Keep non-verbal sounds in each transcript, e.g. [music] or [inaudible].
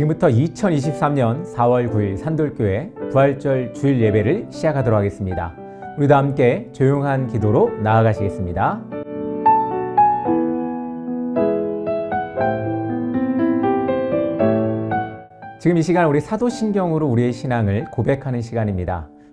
지금부터 2023년 4월 9일 산돌교회 부활절 주일 예배를 시작하도록 하겠습니다. 우리도 함께 조용한 기도로 나아가시겠습니다. 지금 이 시간 우리 사도신경으로 우리의 신앙을 고백하는 시간입니다.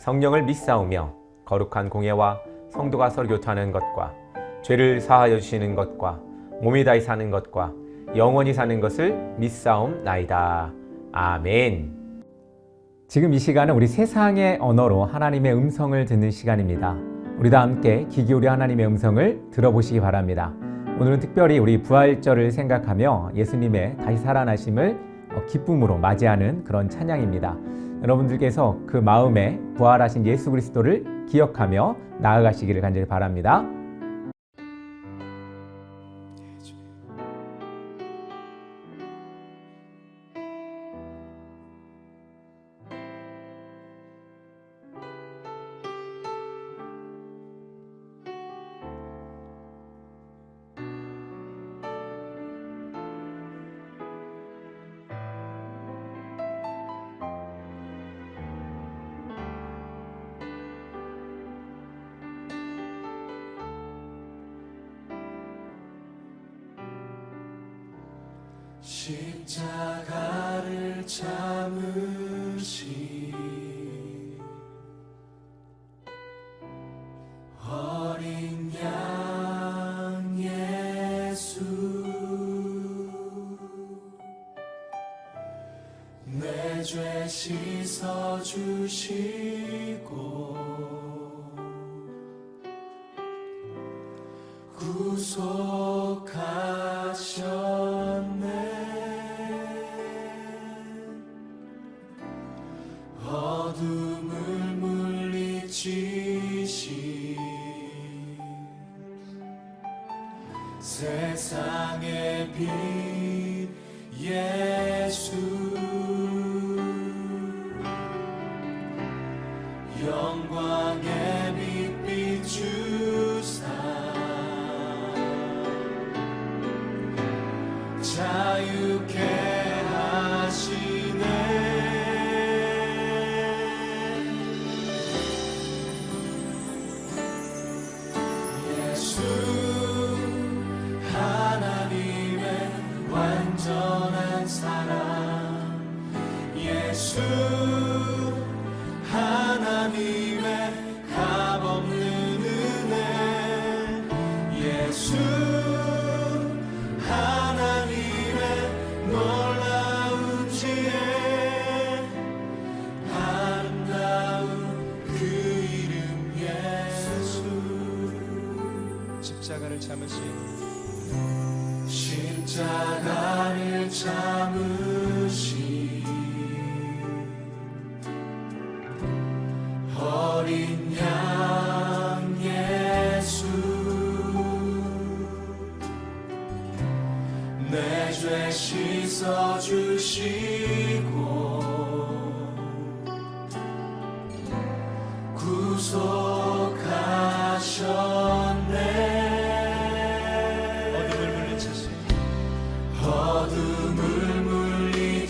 성령을 믿사오며 거룩한 공예와 성도가 서로 교토하는 것과 죄를 사하여 주시는 것과 몸이 다히 사는 것과 영원히 사는 것을 믿사옵나이다. 아멘. 지금 이 시간은 우리 세상의 언어로 하나님의 음성을 듣는 시간입니다. 우리 다 함께 귀 기울여 하나님의 음성을 들어보시기 바랍니다. 오늘은 특별히 우리 부활절을 생각하며 예수님의 다시 살아나심을 기쁨으로 맞이하는 그런 찬양입니다. 여러분들께서 그 마음에 부활하신 예수 그리스도를 기억하며 나아가시기를 간절히 바랍니다. 십자가를 참으 세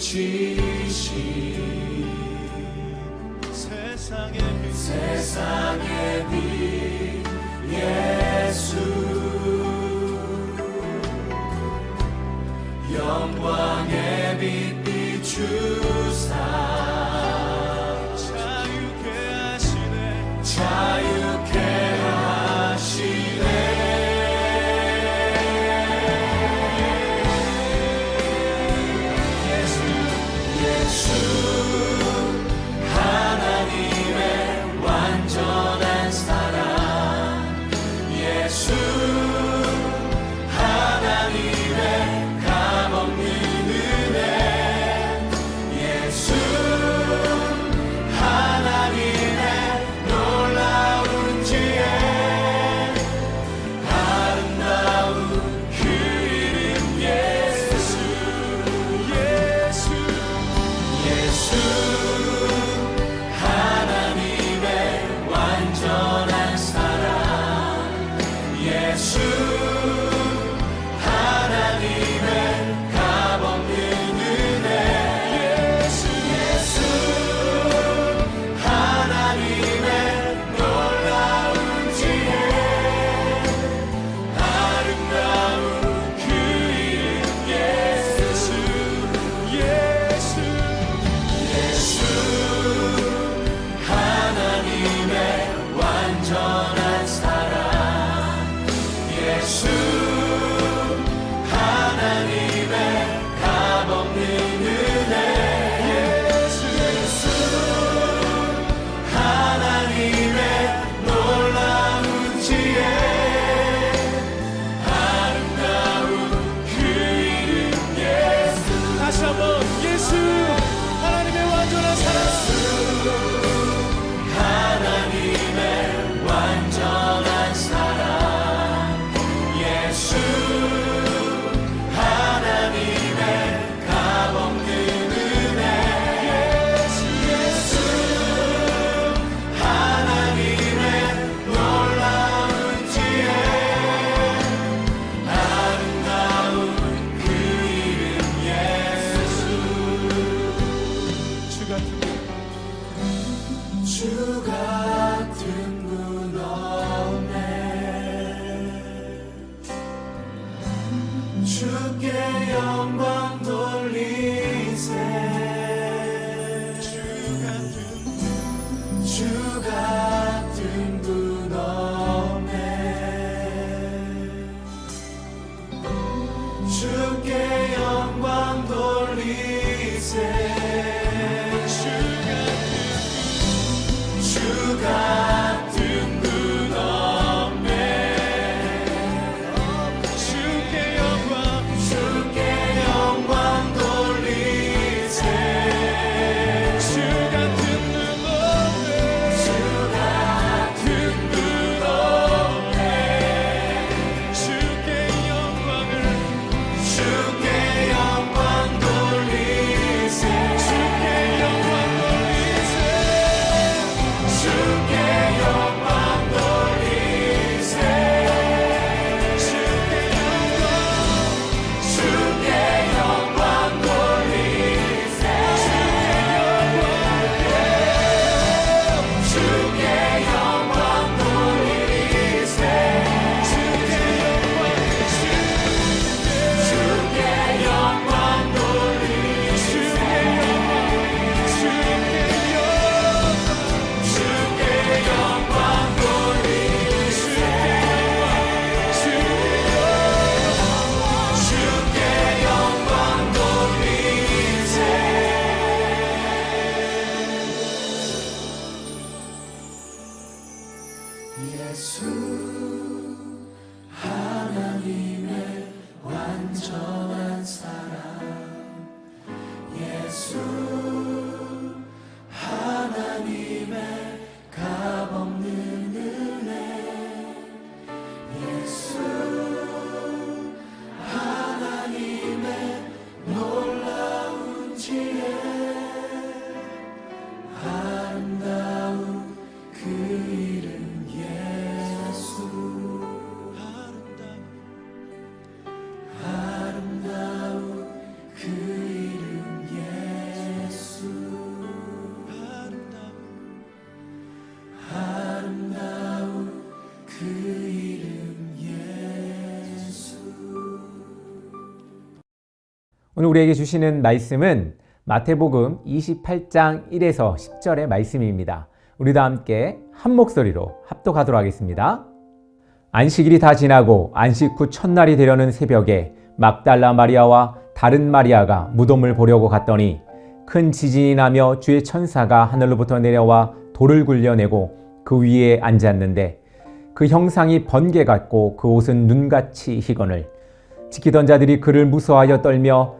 물 주께 영광 돌리세. 오늘 우리에게 주시는 말씀은 마태복음 28장 1에서 10절의 말씀입니다. 우리 다 함께 한 목소리로 합독하도록 하겠습니다. 안식일이 다 지나고 안식 후 첫날이 되려는 새벽에 막달라 마리아와 다른 마리아가 무덤을 보려고 갔더니 큰 지진이 나며 주의 천사가 하늘로부터 내려와 돌을 굴려내고 그 위에 앉았는데 그 형상이 번개 같고 그 옷은 눈같이 희거늘 지키던 자들이 그를 무서워하여 떨며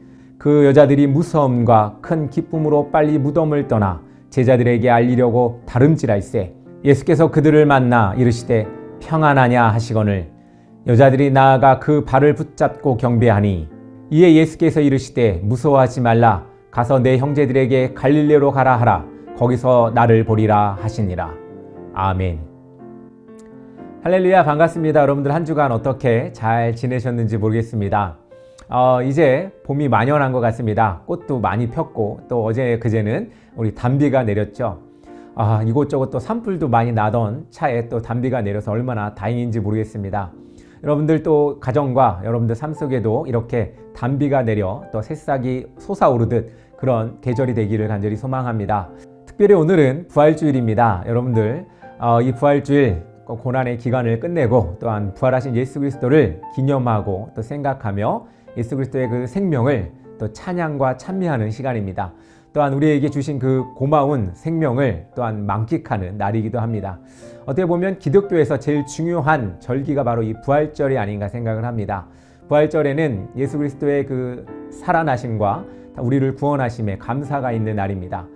그 여자들이 무서움과 큰 기쁨으로 빨리 무덤을 떠나 제자들에게 알리려고 다름질할세 예수께서 그들을 만나 이르시되 평안하냐? 하시거늘 여자들이 나아가 그 발을 붙잡고 경배하니 이에 예수께서 이르시되 무서워하지 말라. 가서 내 형제들에게 갈릴레로 가라 하라. 거기서 나를 보리라 하시니라. 아멘. 할렐루야 반갑습니다. 여러분들 한 주간 어떻게 잘 지내셨는지 모르겠습니다. 어, 이제 봄이 만연한 것 같습니다. 꽃도 많이 폈고 또 어제 그제는 우리 단비가 내렸죠. 아, 이곳저곳 또 산불도 많이 나던 차에 또 단비가 내려서 얼마나 다행인지 모르겠습니다. 여러분들 또 가정과 여러분들 삶 속에도 이렇게 단비가 내려 또 새싹이 솟아오르듯 그런 계절이 되기를 간절히 소망합니다. 특별히 오늘은 부활주일입니다. 여러분들 어, 이 부활주일 고난의 기간을 끝내고 또한 부활하신 예수 그리스도를 기념하고 또 생각하며 예수 그리스도의 그 생명을 또 찬양과 찬미하는 시간입니다. 또한 우리에게 주신 그 고마운 생명을 또한 만끽하는 날이기도 합니다. 어떻게 보면 기독교에서 제일 중요한 절기가 바로 이 부활절이 아닌가 생각을 합니다. 부활절에는 예수 그리스도의 그 살아나심과 우리를 구원하심에 감사가 있는 날입니다.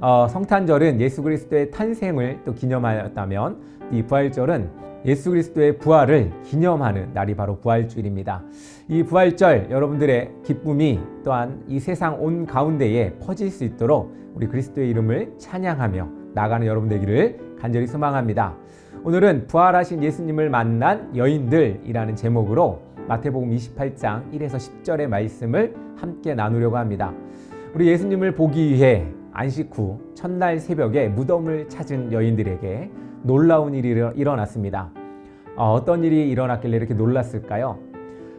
어, 성탄절은 예수 그리스도의 탄생을 또 기념하였다면 이 부활절은 예수 그리스도의 부활을 기념하는 날이 바로 부활주일입니다. 이 부활절 여러분들의 기쁨이 또한 이 세상 온 가운데에 퍼질 수 있도록 우리 그리스도의 이름을 찬양하며 나가는 여러분 되기를 간절히 소망합니다. 오늘은 부활하신 예수님을 만난 여인들이라는 제목으로 마태복음 28장 1에서 10절의 말씀을 함께 나누려고 합니다. 우리 예수님을 보기 위해 안식 후 첫날 새벽에 무덤을 찾은 여인들에게 놀라운 일이 일어- 일어났습니다. 어, 떤 일이 일어났길래 이렇게 놀랐을까요?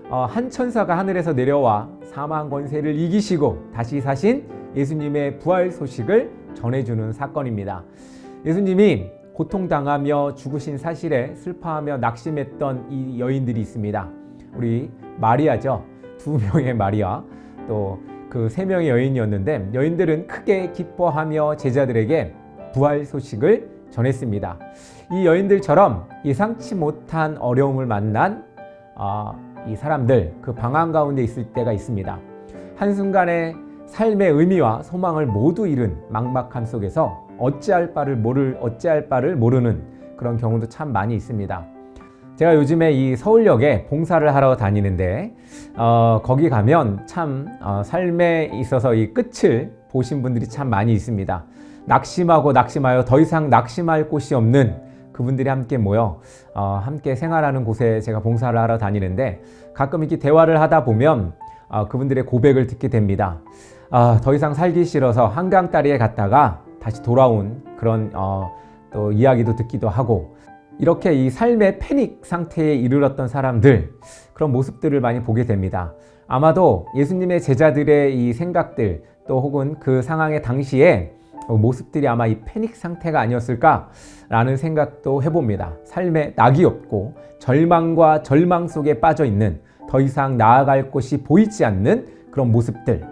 어, 한 천사가 하늘에서 내려와 사망 권세를 이기시고 다시 사신 예수님의 부활 소식을 전해주는 사건입니다. 예수님이 고통당하며 죽으신 사실에 슬퍼하며 낙심했던 이 여인들이 있습니다. 우리 마리아죠. 두 명의 마리아 또 그 세 명의 여인이었는데 여인들은 크게 기뻐하며 제자들에게 부활 소식을 전했습니다. 이 여인들처럼 예상치 못한 어려움을 만난 아, 이 사람들 그 방황 가운데 있을 때가 있습니다. 한순간에 삶의 의미와 소망을 모두 잃은 막막함 속에서 어찌할 바를 모를 어찌할 바를 모르는 그런 경우도 참 많이 있습니다. 제가 요즘에 이 서울역에 봉사를 하러 다니는데 어, 거기 가면 참 어, 삶에 있어서 이 끝을 보신 분들이 참 많이 있습니다. 낙심하고 낙심하여 더 이상 낙심할 곳이 없는 그분들이 함께 모여 어, 함께 생활하는 곳에 제가 봉사를 하러 다니는데 가끔 이렇게 대화를 하다 보면 어, 그분들의 고백을 듣게 됩니다. 아, 더 이상 살기 싫어서 한강 다리에 갔다가 다시 돌아온 그런 어, 또 이야기도 듣기도 하고 이렇게 이 삶의 패닉 상태에 이르렀던 사람들 그런 모습들을 많이 보게 됩니다. 아마도 예수님의 제자들의 이 생각들 또 혹은 그 상황의 당시에 모습들이 아마 이 패닉 상태가 아니었을까라는 생각도 해봅니다. 삶에 낙이 없고 절망과 절망 속에 빠져 있는 더 이상 나아갈 곳이 보이지 않는 그런 모습들.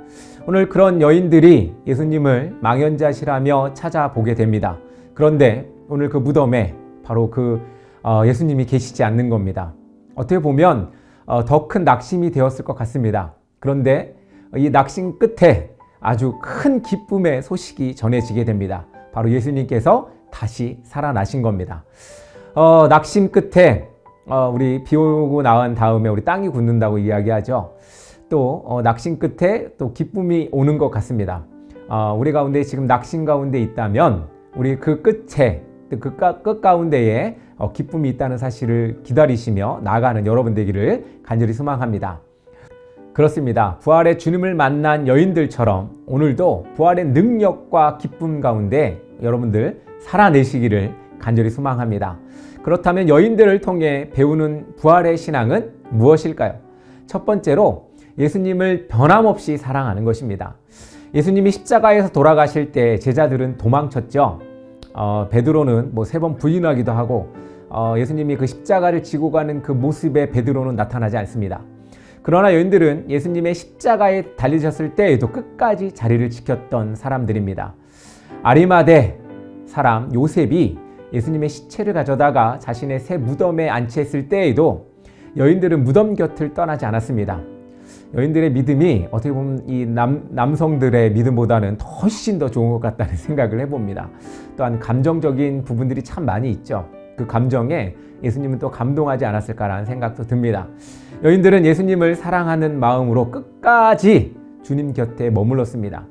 오늘 그런 여인들이 예수님을 망연자실하며 찾아보게 됩니다. 그런데 오늘 그 무덤에 바로 그 어, 예수님이 계시지 않는 겁니다. 어떻게 보면 어, 더큰 낙심이 되었을 것 같습니다. 그런데 이 낙심 끝에 아주 큰 기쁨의 소식이 전해지게 됩니다. 바로 예수님께서 다시 살아나신 겁니다. 어, 낙심 끝에 어, 우리 비 오고 나온 다음에 우리 땅이 굳는다고 이야기하죠. 또 어, 낙심 끝에 또 기쁨이 오는 것 같습니다. 어, 우리 가운데 지금 낙심 가운데 있다면 우리 그 끝에 그 끝 가운데에 어, 기쁨이 있다는 사실을 기다리시며 나아가는 여러분 되기를 간절히 소망합니다. 그렇습니다. 부활의 주님을 만난 여인들처럼 오늘도 부활의 능력과 기쁨 가운데 여러분들 살아내시기를 간절히 소망합니다. 그렇다면 여인들을 통해 배우는 부활의 신앙은 무엇일까요? 첫 번째로 예수님을 변함없이 사랑하는 것입니다. 예수님이 십자가에서 돌아가실 때 제자들은 도망쳤죠. 어, 베드로는 뭐 세 번 부인하기도 하고 어, 예수님이 그 십자가를 지고 가는 그 모습에 베드로는 나타나지 않습니다. 그러나 여인들은 예수님의 십자가에 달리셨을 때에도 끝까지 자리를 지켰던 사람들입니다. 아리마대 사람 요셉이 예수님의 시체를 가져다가 자신의 새 무덤에 안치했을 때에도 여인들은 무덤 곁을 떠나지 않았습니다. 여인들의 믿음이 어떻게 보면 이 남, 남성들의 믿음보다는 훨씬 더 좋은 것 같다는 [laughs] 생각을 해봅니다. 또한 감정적인 부분들이 참 많이 있죠. 그 감정에 예수님은 또 감동하지 않았을까라는 생각도 듭니다. 여인들은 예수님을 사랑하는 마음으로 끝까지 주님 곁에 머물렀습니다.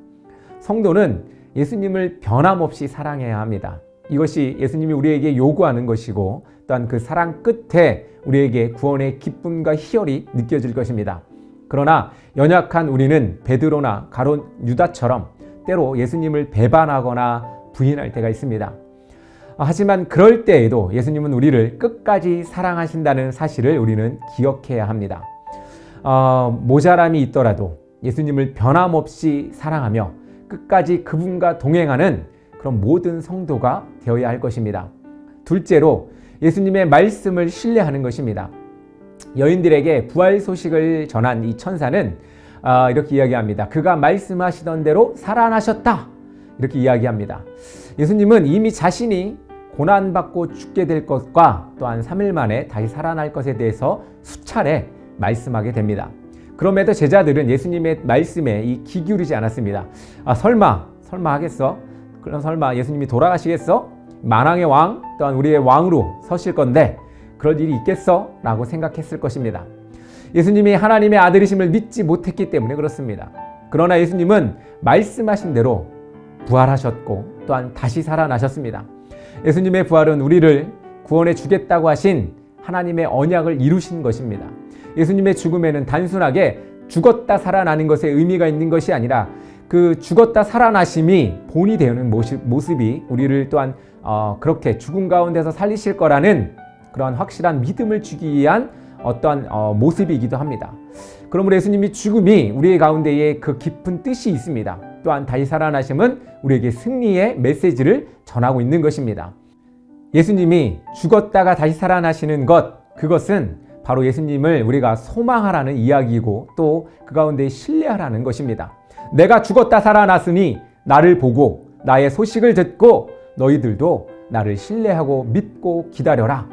성도는 예수님을 변함없이 사랑해야 합니다. 이것이 예수님이 우리에게 요구하는 것이고 또한 그 사랑 끝에 우리에게 구원의 기쁨과 희열이 느껴질 것입니다. 그러나 연약한 우리는 베드로나 가론 유다처럼 때로 예수님을 배반하거나 부인할 때가 있습니다. 하지만 그럴 때에도 예수님은 우리를 끝까지 사랑하신다는 사실을 우리는 기억해야 합니다. 어, 모자람이 있더라도 예수님을 변함없이 사랑하며 끝까지 그분과 동행하는 그런 모든 성도가 되어야 할 것입니다. 둘째로 예수님의 말씀을 신뢰하는 것입니다. 여인들에게 부활 소식을 전한 이 천사는 아, 이렇게 이야기합니다. 그가 말씀하시던 대로 살아나셨다. 이렇게 이야기합니다. 예수님은 이미 자신이 고난받고 죽게 될 것과 또한 3일 만에 다시 살아날 것에 대해서 수차례 말씀하게 됩니다. 그럼에도 제자들은 예수님의 말씀에 이 기울이지 않았습니다. 아, 설마, 설마 하겠어? 그럼 설마 예수님이 돌아가시겠어? 만왕의 왕, 또한 우리의 왕으로 서실 건데 그럴 일이 있겠어? 라고 생각했을 것입니다. 예수님이 하나님의 아들이심을 믿지 못했기 때문에 그렇습니다. 그러나 예수님은 말씀하신 대로 부활하셨고 또한 다시 살아나셨습니다. 예수님의 부활은 우리를 구원해 주겠다고 하신 하나님의 언약을 이루신 것입니다. 예수님의 죽음에는 단순하게 죽었다 살아나는 것에 의미가 있는 것이 아니라 그 죽었다 살아나심이 본이 되는 모습, 모습이 우리를 또한 어, 그렇게 죽음 가운데서 살리실 거라는 그러한 확실한 믿음을 주기 위한 어떠한 어, 모습이기도 합니다. 그러므로 예수님이 죽음이 우리의 가운데에 그 깊은 뜻이 있습니다. 또한 다시 살아나심은 우리에게 승리의 메시지를 전하고 있는 것입니다. 예수님이 죽었다가 다시 살아나시는 것, 그것은 바로 예수님을 우리가 소망하라는 이야기이고 또 그 가운데 신뢰하라는 것입니다. 내가 죽었다 살아났으니 나를 보고 나의 소식을 듣고 너희들도 나를 신뢰하고 믿고 기다려라.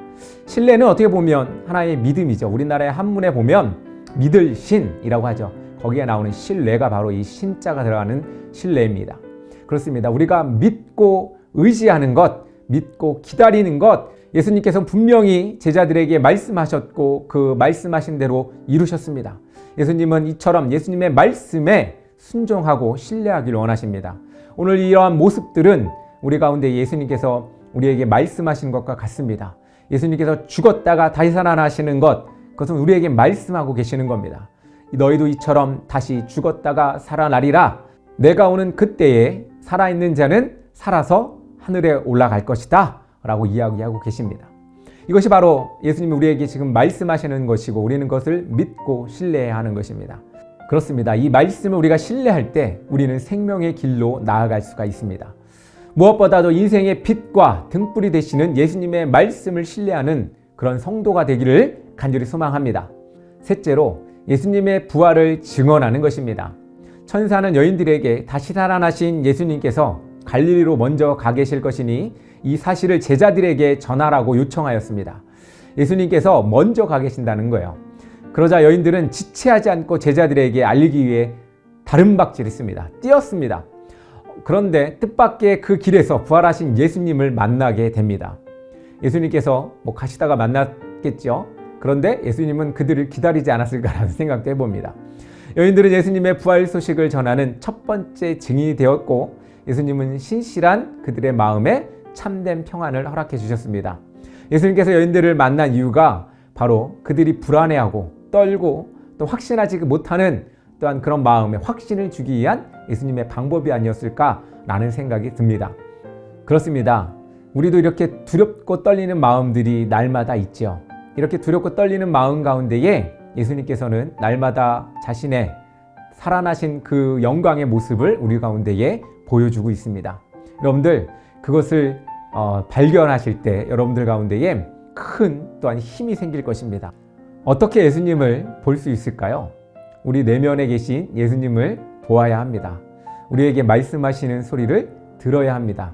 신뢰는 어떻게 보면 하나의 믿음이죠. 우리나라의 한문에 보면 믿을 신이라고 하죠. 거기에 나오는 신뢰가 바로 이 신자가 들어가는 신뢰입니다. 그렇습니다. 우리가 믿고 의지하는 것, 믿고 기다리는 것, 예수님께서 분명히 제자들에게 말씀하셨고 그 말씀하신 대로 이루셨습니다. 예수님은 이처럼 예수님의 말씀에 순종하고 신뢰하기를 원하십니다. 오늘 이러한 모습들은 우리 가운데 예수님께서 우리에게 말씀하신 것과 같습니다. 예수님께서 죽었다가 다시 살아나시는 것, 그것은 우리에게 말씀하고 계시는 겁니다. 너희도 이처럼 다시 죽었다가 살아나리라. 내가 오는 그때에 살아있는 자는 살아서 하늘에 올라갈 것이다. 라고 이야기하고 계십니다. 이것이 바로 예수님이 우리에게 지금 말씀하시는 것이고 우리는 그것을 믿고 신뢰해야 하는 것입니다. 그렇습니다. 이 말씀을 우리가 신뢰할 때 우리는 생명의 길로 나아갈 수가 있습니다. 무엇보다도 인생의 빛과 등불이 되시는 예수님의 말씀을 신뢰하는 그런 성도가 되기를 간절히 소망합니다. 셋째로 예수님의 부활을 증언하는 것입니다. 천사는 여인들에게 다시 살아나신 예수님께서 갈릴리로 먼저 가 계실 것이니 이 사실을 제자들에게 전하라고 요청하였습니다. 예수님께서 먼저 가 계신다는 거예요. 그러자 여인들은 지체하지 않고 제자들에게 알리기 위해 다른 박질했습니다. 뛰었습니다. 그런데 뜻밖의 그 길에서 부활하신 예수님을 만나게 됩니다. 예수님께서 뭐 가시다가 만났겠죠. 그런데 예수님은 그들을 기다리지 않았을까라는 생각도 해봅니다. 여인들은 예수님의 부활 소식을 전하는 첫 번째 증인이 되었고 예수님은 신실한 그들의 마음에 참된 평안을 허락해 주셨습니다. 예수님께서 여인들을 만난 이유가 바로 그들이 불안해하고 떨고 또 확신하지 못하는 또한 그런 마음에 확신을 주기 위한 예수님의 방법이 아니었을까라는 생각이 듭니다. 그렇습니다. 우리도 이렇게 두렵고 떨리는 마음들이 날마다 있죠. 이렇게 두렵고 떨리는 마음 가운데에 예수님께서는 날마다 자신의 살아나신 그 영광의 모습을 우리 가운데에 보여주고 있습니다. 여러분들 그것을 어, 발견하실 때 여러분들 가운데에 큰 또한 힘이 생길 것입니다. 어떻게 예수님을 볼 수 있을까요? 우리 내면에 계신 예수님을 보아야 합니다. 우리에게 말씀하시는 소리를 들어야 합니다.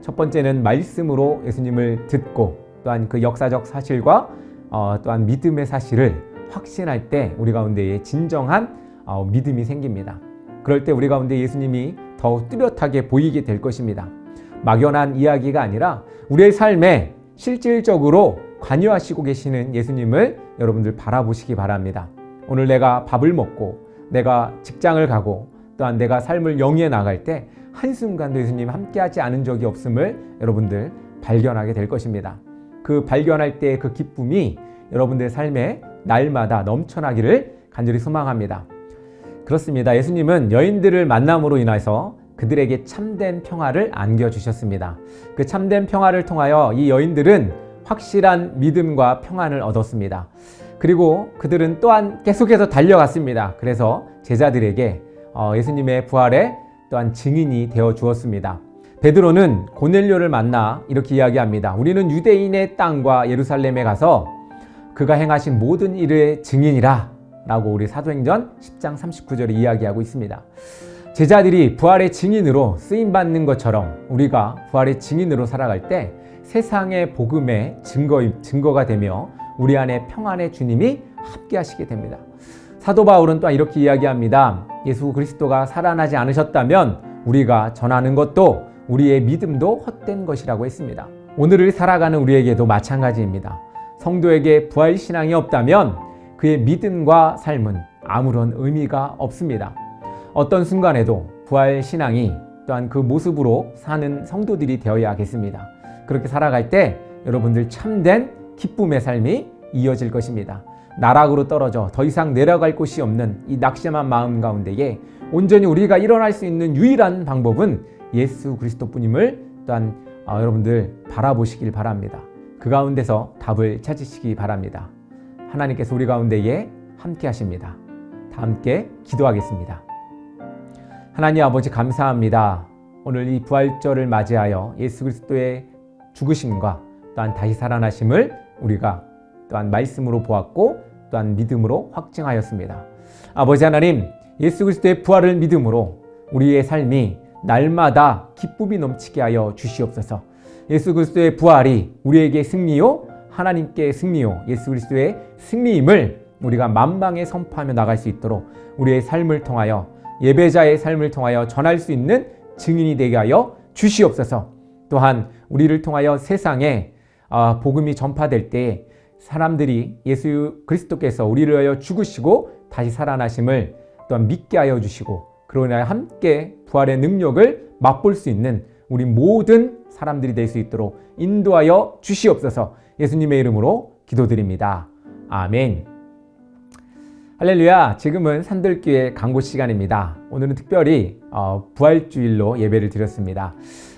첫 번째는 말씀으로 예수님을 듣고 또한 그 역사적 사실과 어, 또한 믿음의 사실을 확신할 때 우리 가운데에 진정한 어, 믿음이 생깁니다. 그럴 때 우리 가운데 예수님이 더욱 뚜렷하게 보이게 될 것입니다. 막연한 이야기가 아니라 우리의 삶에 실질적으로 관여하시고 계시는 예수님을 여러분들 바라보시기 바랍니다. 오늘 내가 밥을 먹고 내가 직장을 가고 또한 내가 삶을 영위해 나갈 때 한순간도 예수님 함께하지 않은 적이 없음을 여러분들 발견하게 될 것입니다. 그 발견할 때의 그 기쁨이 여러분들의 삶에 날마다 넘쳐나기를 간절히 소망합니다. 그렇습니다. 예수님은 여인들을 만남으로 인해서 그들에게 참된 평화를 안겨주셨습니다. 그 참된 평화를 통하여 이 여인들은 확실한 믿음과 평안을 얻었습니다. 그리고 그들은 또한 계속해서 달려갔습니다. 그래서 제자들에게 어, 예수님의 부활에 또한 증인이 되어 주었습니다. 베드로는 고넬료를 만나 이렇게 이야기합니다. 우리는 유대인의 땅과 예루살렘에 가서 그가 행하신 모든 일의 증인이라 라고 우리 사도행전 10장 39절에 이야기하고 있습니다. 제자들이 부활의 증인으로 쓰임 받는 것처럼 우리가 부활의 증인으로 살아갈 때 세상의 복음의 증거, 증거가 되며 우리 안에 평안의 주님이 함께 하시게 됩니다. 사도 바울은 또 이렇게 이야기합니다. 예수 그리스도가 살아나지 않으셨다면 우리가 전하는 것도 우리의 믿음도 헛된 것이라고 했습니다. 오늘을 살아가는 우리에게도 마찬가지입니다. 성도에게 부활 신앙이 없다면 그의 믿음과 삶은 아무런 의미가 없습니다. 어떤 순간에도 부활 신앙이 또한 그 모습으로 사는 성도들이 되어야겠습니다. 그렇게 살아갈 때 여러분들 참된 기쁨의 삶이 이어질 것입니다. 나락으로 떨어져 더 이상 내려갈 곳이 없는 이 낙심한 마음 가운데에 온전히 우리가 일어날 수 있는 유일한 방법은 예수 그리스도뿐임을 또한 어, 여러분들 바라보시길 바랍니다. 그 가운데서 답을 찾으시기 바랍니다. 하나님께서 우리 가운데에 함께 하십니다. 다 함께 기도하겠습니다. 하나님 아버지 감사합니다. 오늘 이 부활절을 맞이하여 예수 그리스도의 죽으심과 또한 다시 살아나심을 우리가 또한 말씀으로 보았고 또한 믿음으로 확증하였습니다. 아버지 하나님, 예수 그리스도의 부활을 믿음으로 우리의 삶이 날마다 기쁨이 넘치게 하여 주시옵소서. 예수 그리스도의 부활이 우리에게 승리요 하나님께 승리요 예수 그리스도의 승리임을 우리가 만방에 선포하며 나갈 수 있도록 우리의 삶을 통하여 예배자의 삶을 통하여 전할 수 있는 증인이 되게 하여 주시옵소서. 또한 우리를 통하여 세상에 아, 복음이 전파될 때 사람들이 예수 그리스도께서 우리를 위하여 죽으시고 다시 살아나심을 또한 믿게 하여 주시고 인하여 함께 부활의 능력을 맛볼 수 있는 우리 모든 사람들이 될 수 있도록 인도하여 주시옵소서 예수님의 이름으로 기도드립니다. 아멘. 할렐루야. 지금은 산들교회 강고 시간입니다. 오늘은 특별히 어, 부활주일로 예배를 드렸습니다.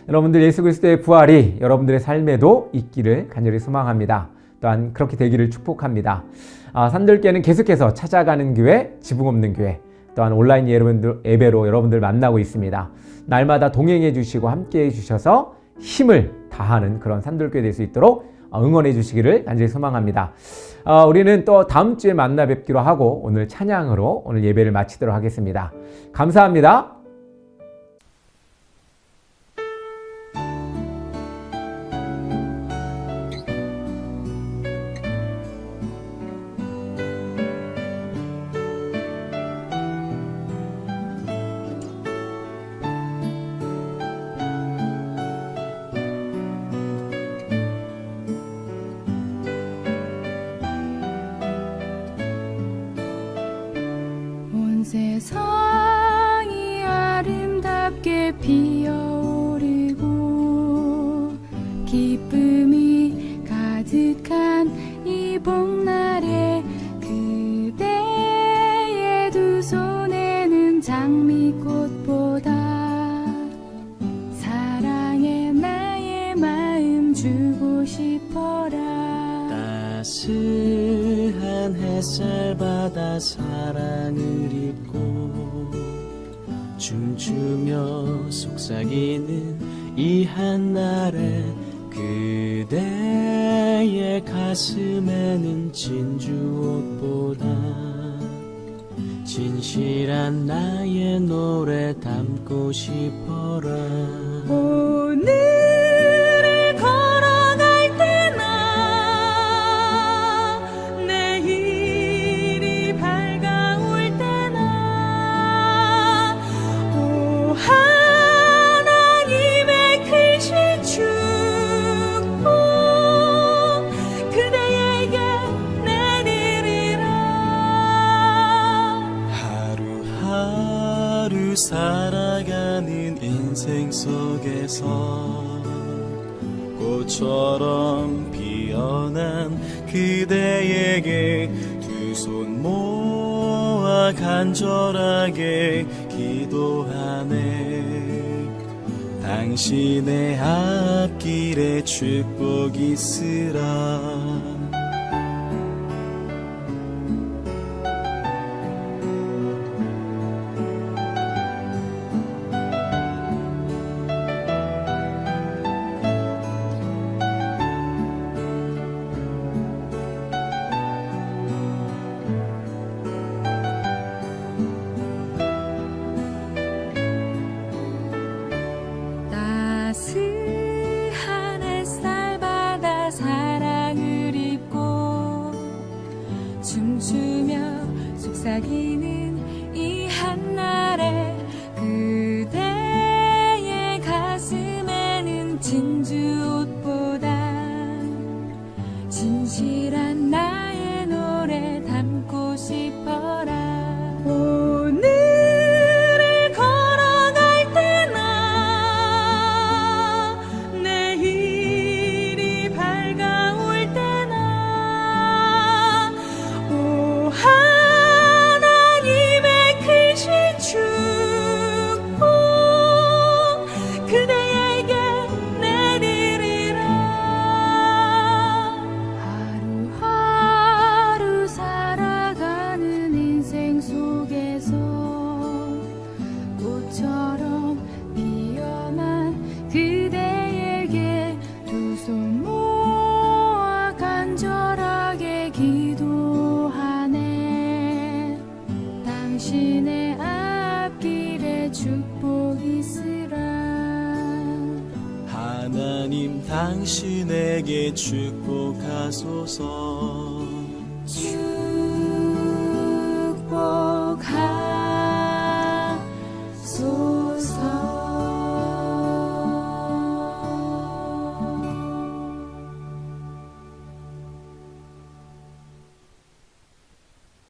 여러분들 예수 그리스도의 부활이 여러분들의 삶에도 있기를 간절히 소망합니다. 또한 그렇게 되기를 축복합니다. 아, 산들교회는 계속해서 찾아가는 교회, 지붕 없는 교회, 또한 온라인 여러분들 예배로 여러분들 만나고 있습니다. 날마다 동행해 주시고 함께 해 주셔서 힘을 다하는 그런 산들교회 될 수 있도록 어, 응원해 주시기를 간절히 소망합니다. 어, 우리는 또 다음 주에 만나 뵙기로 하고 오늘 찬양으로 오늘 예배를 마치도록 하겠습니다. 감사합니다. 이봄 당신의 앞길에 축복 있으라